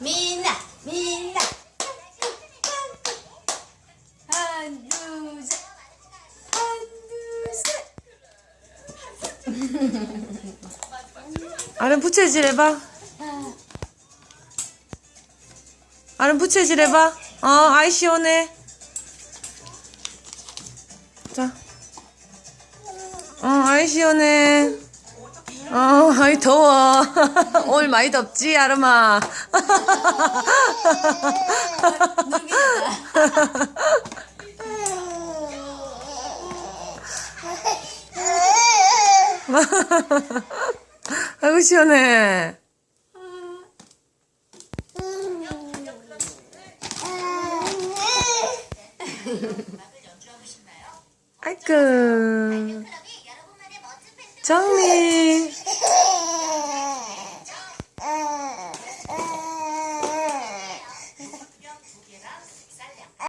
민나 민나 아름 부채질 해봐. 아름 부채질 해봐. 어, 아이 시원해. 자. 어, 아이 시원해. 어, 아이 더워. 오늘 많이 덥지, 아름아. 아이고 시원해. 아이고. 走你